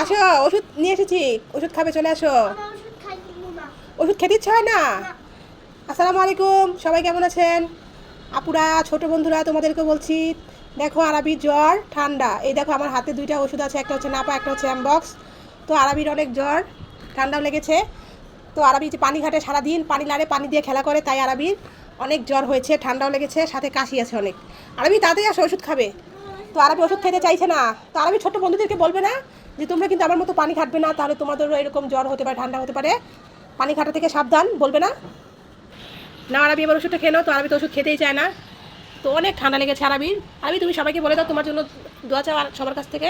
আসো, ওষুধ নিয়ে এসেছি। ওষুধ খাবে, চলে আসো। ওষুধ খেতে ইচ্ছা হয় না? আসসালামু আলাইকুম, সবাই কেমন আছেন? আপুরা, ছোট বন্ধুরা তোমাদেরকে বলছি, দেখো আরবির জ্বর, ঠান্ডা। এই দেখো, আমার হাতে দুইটা ওষুধ আছে, একটা হচ্ছে নাপা, একটা হচ্ছে অ্যামবক্স। তো আরবির অনেক জ্বর, ঠান্ডাও লেগেছে। তো আরবি যে পানি ঘাটে সারাদিন পানি লাড়ে, পানি দিয়ে খেলা করে, তাই আরবির অনেক জ্বর হয়েছে, ঠান্ডাও লেগেছে, সাথে কাশি আছে অনেক। আরবি, তাড়াতাড়ি আসো, ওষুধ খাবে। তো আরবি ওষুধ খেতে চাইছে না। তো আরবি ছোট বন্ধুদেরকে বলবে না যে, তোমরা কিন্তু আমার মতো পানি খাটবে না, তাহলে তোমাদেরও এরকম জ্বর হতে পারে, ঠান্ডা হতে পারে। পানি খাটা থেকে সাবধান, বলবে না? না আরবি এবার ওষুধটা খেয়ে নাও, তো আরবি তো ওষুধ খেতেই চায় না। তো অনেক ঠান্ডা লেগেছে আরবির আরবি তুমি সবাইকে বলে দাও তোমার জন্য দোয়া চাও সবার কাছ থেকে।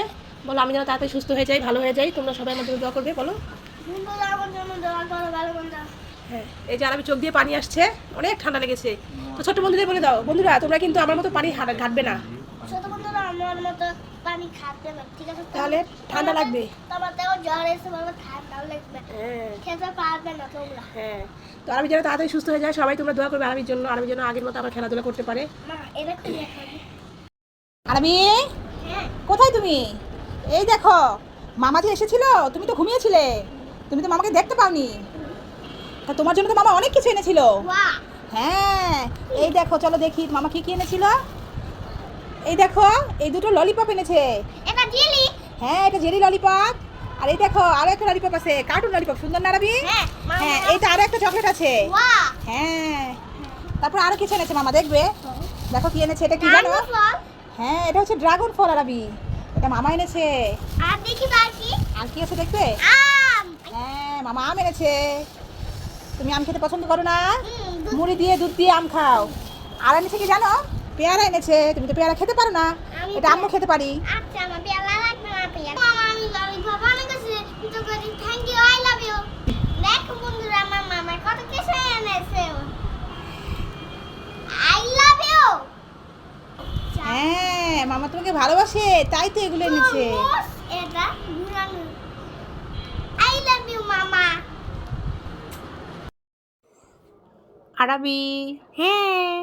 বলো, আমি যেন তাড়াতাড়ি সুস্থ হয়ে যাই, ভালো হয়ে যাই, তোমরা সবাই আমার জন্য দোয়া করবে, বলো। হ্যাঁ এই যে আরবি চোখ দিয়ে পানি আসছে, অনেক ঠান্ডা লেগেছে। তো ছোট বন্ধুদের বলে দাও, বন্ধুরা, তোমরা কিন্তু আমার মতো পানি ঘাটবে না। আমার মতো পানি না ঠিক আছে? তাহলে ঠান্ডা লাগবে? তোমার দেখো জ্বর এসে ঠান্ডা লাগবে। হ্যাঁ। খেতে পারবে না তোমরা। হ্যাঁ। তো আরবি যেন তাড়াতাড়ি সুস্থ হয়ে যায় সবাই তোমরা দোয়া করবে আরবির জন্য আরবির জন্য আগের মতো আবার খেলাধুলা করতে পারে। আরবি? হ্যাঁ। কোথায় তুমি? এই দেখো মামা যে এসেছিল তুমি তো ঘুমিয়েছিলে। তুমি তো মামাকে দেখতে পাওনি। তা তোমার জন্য তো মামা অনেক কিছু এনেছিল। হ্যাঁ এই দেখো চলো দেখি মামা কি কি এনেছিল? এই দেখো এই দুটো ললিপপ এনেছে। এটা জেলি হ্যাঁ এটা জেলি ললিপপ আর এই দেখো আরও একটা ললিপপ আছে কার্টুন ললিপপ সুন্দর না রাবি? হ্যাঁ হ্যাঁ এইটা আরও একটা চকলেট আছে। ওয়া হ্যাঁ। তারপর আরও কিছু এনেছে মামা দেখবে? দেখো কি এনেছে এটা কি জানো? হ্যাঁ এটা হচ্ছে ড্রাগন ফল আরবি এটা মামা এনেছে। আর দেখি বাকি আর কি? আছে দেখবে? আম! হ্যাঁ মামা আম এনেছে। তুমি আম খেতে পছন্দ করো না? মুড়ি দিয়ে দুধ দিয়ে আম খাও। আর এনেছে কি জানো? পেয়ারা এনেছে তুমি তো পেয়ারা খেতে পারো না। আমি এটা আম্মু খেতে পারি। আচ্ছা আমার পেয়ালা লাগবে না পেয়ালা মামা আমি আমি বাবা অনেক কাছে তো করি thank you I love you দেখো বন্ধুরা আমার মামা কত কিছু এনেছে। আই লাভ ইউ হ্যাঁ মামা তোমাকে ভালোবাসে তাই তো এগুলো এনেছে। এটা ঘুরানো। আই লাভ ইউ মামা। আরবি। হ্যাঁ।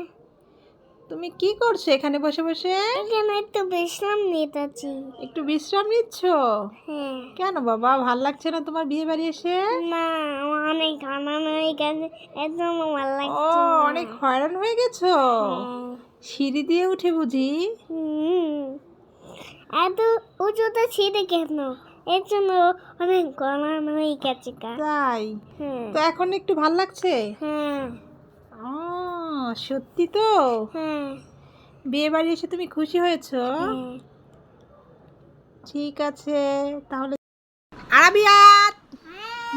তুমি কি করছ এখানে বসে বসে? এখানে একটু বিশ্রাম নিতেছি। একটু বিশ্রাম নিচ্ছ? হ্যাঁ। কেন বাবা ভালো লাগছে না তোমার বিয়ে বাড়ি এসে? না অনেক আনন্দ হয়ে গেছে একদম ভালো ও লাগছে না। অনেক হয়রান হয়ে গেছো? হ্যাঁ। সিঁড়ি দিয়ে উঠে বুঝি? হুম। এত উঁচুতে ছিঁড়ে কেন? এর জন্য অনেক গরম হয়ে গেছে তাই? হ্যাঁ। তো এখন একটু ভালো লাগছে? হ্যাঁ। ও সত্যি তো? বিয়ে বাড়ি এসে তুমি খুশি হয়েছো? হ্যাঁ। ঠিক আছে তাহলে আরাবিয়াত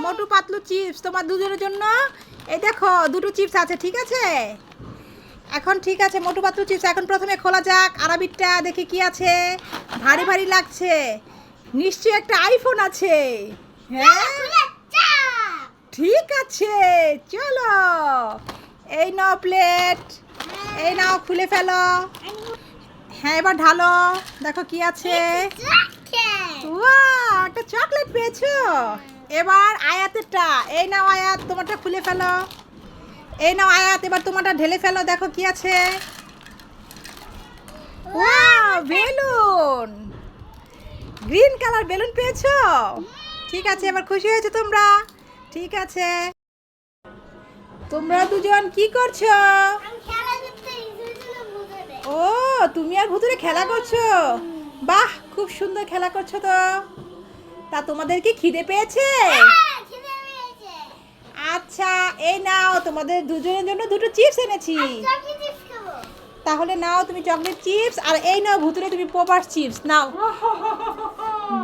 মোটু পাতলু চিপস তোমার দুজনের জন্য। এই দেখো দুটো চিপস আছে ঠিক আছে? এখন ঠিক আছে মোটু পাতলু চিপস এখন প্রথমে খোলা যাক আরাবিরটা দেখি কি আছে। ভারী ভারী লাগছে। নিশ্চয়ই একটা আইফোন আছে। হ্যাঁ? ঠিক আছে চলো। এই নাও প্লেট এই নাও, খুলে ফেলো। হ্যাঁ এবার ঢালো। দেখো কি আছে। একটা চকলেট পেয়েছ। এবার আয়াতেরটা। এই নাও আয়াত, তোমারটা খুলে ফেলো। এই নাও আয়াত, এবার তোমারটা ঢেলে ফেলো। দেখো কি আছে। বেলুন। গ্রিন কালার বেলুন পেয়েছ? ঠিক আছে, এবার খুশি হয়েছে তোমরা? ঠিক আছে। তোমরা দুজন কি করছ? ও তুমি আর ভুতুরে খেলা করছ? বাহ খুব সুন্দর খেলা করছ তো। তা তোমাদের কি খিদে পেয়েছে? আচ্ছা এই নাও তোমাদের দুজনের জন্য দুটো চিপস এনেছি। তাহলে নাও তুমি চকলেট চিপস আর এই নাও ভুতুরে তুমি পোপার চিপস নাও।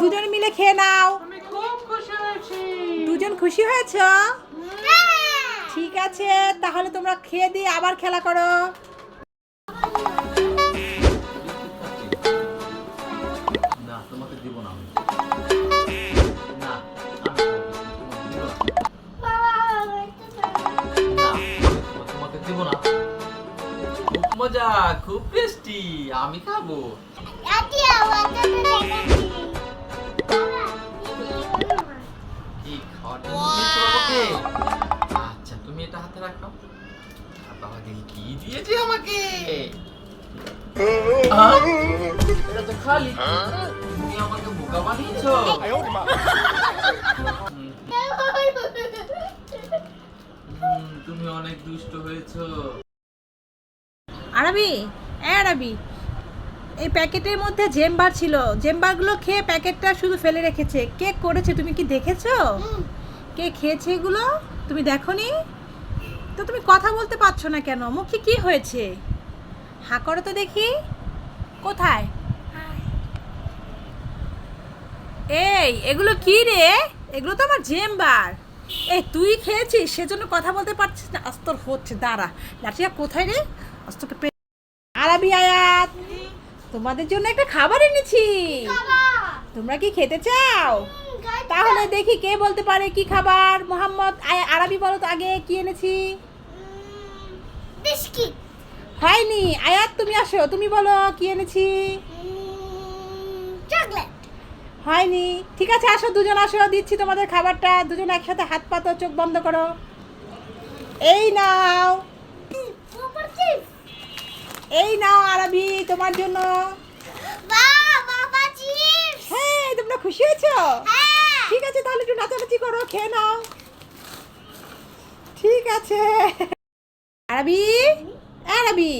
দুজন মিলে খেয়ে নাও। দুজন খুশি হয়েছ? ঠিক আছে, তাহলে তোমরা খেয়ে দিয়ে আবার খেলা করো। মজা, খুব টেস্টি আমি খাব। কি খাওয়াটা তুমি এটা হাতে রাখো আর বাবা দেখি কি দিয়েছে আমাকে? এটা তো খালি। তুমি আমাকে বোকা বানিয়েছো? হুম, হুম, তুমি অনেক দুষ্ট হয়েছো। আরাবি এ আরাবি এই প্যাকেটের মধ্যে জেম্বার ছিল। জেম্বারগুলো খেয়ে প্যাকেটটা শুধু ফেলে রেখেছে। কে করেছে তুমি কি দেখেছ? কে খেয়েছে এগুলো? তুমি দেখোনি? তো তুমি কথা বলতে পারছ না কেন? মুখে কি হয়েছে? হা করো তো দেখি। কোথায়? এই এগুলো কি রে? এগুলো তো আমার জেম্বার এই তুই খেয়েছিস? সেজন্য কথা বলতে পারছিস না। আস্তর হচ্ছে দাঁড়া। লাঠিয়া কোথায় রে? আস্তকে পে আরাবি আয়াত। তোমাদের জন্য একটা খাবার এনেছি। তোমরা কি খেতে চাও? তাহলে দেখি কে বলতে পারে কি খাবার? মোহাম্মদ আরবি বলো তো আগে কি এনেছি? হয়নি। আয়াত তুমি আসো তুমি বলো কি এনেছি? চকলেট। হয়নি। ঠিক আছে আসো দুজন আসো দিচ্ছি তোমাদের খাবারটা। দুজন একসাথে হাত পাতো চোখ বন্ধ করো। এই নাও। এই নাও আরবি তোমার জন্য। হ্যাঁ তোমরা খুশি হয়েছো? হ্যাঁ তাহলে একটু নাচানাচি করো খেয়ে নাও। ঠিক আছে। আরবি আরবি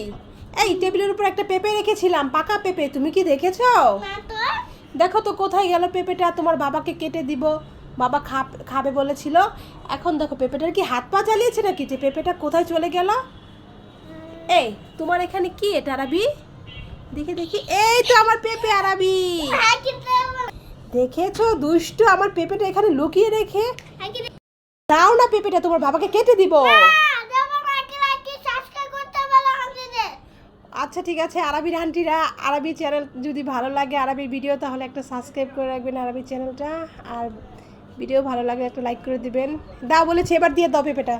এই টেবিলের উপর একটা পেঁপে রেখেছিলাম পাকা পেঁপে তুমি কি দেখেছ? না তো। দেখো তো কোথায় গেল পেঁপেটা তোমার বাবাকে কেটে দিব। বাবা খাবে বলেছিল। এখন দেখো পেঁপেটার কি হাত পা চালিয়েছে নাকি? যে পেঁপেটা কোথায় চলে গেল? এই তোমার এখানে কি এটা আরাবি? দেখি দেখি এই তো আমার পেঁপে আরাবি। হ্যাঁ দেখেছ? দুষ্টু আমার পেঁপেটা এখানে লুকিয়ে রেখে। দাও না পেঁপেটা তোমার বাবাকে কেটে দিব। আচ্ছা ঠিক আছে আরবির আন্টিরা আরবি চ্যানেল যদি ভালো লাগে আরবি ভিডিও তাহলে একটা সাবস্ক্রাইব করে রাখবেন আরবি চ্যানেলটা আর ভিডিও ভালো লাগলে একটা লাইক করে দিবেন। দাও বলেছে এবার দিয়ে দাও পেঁপেটা।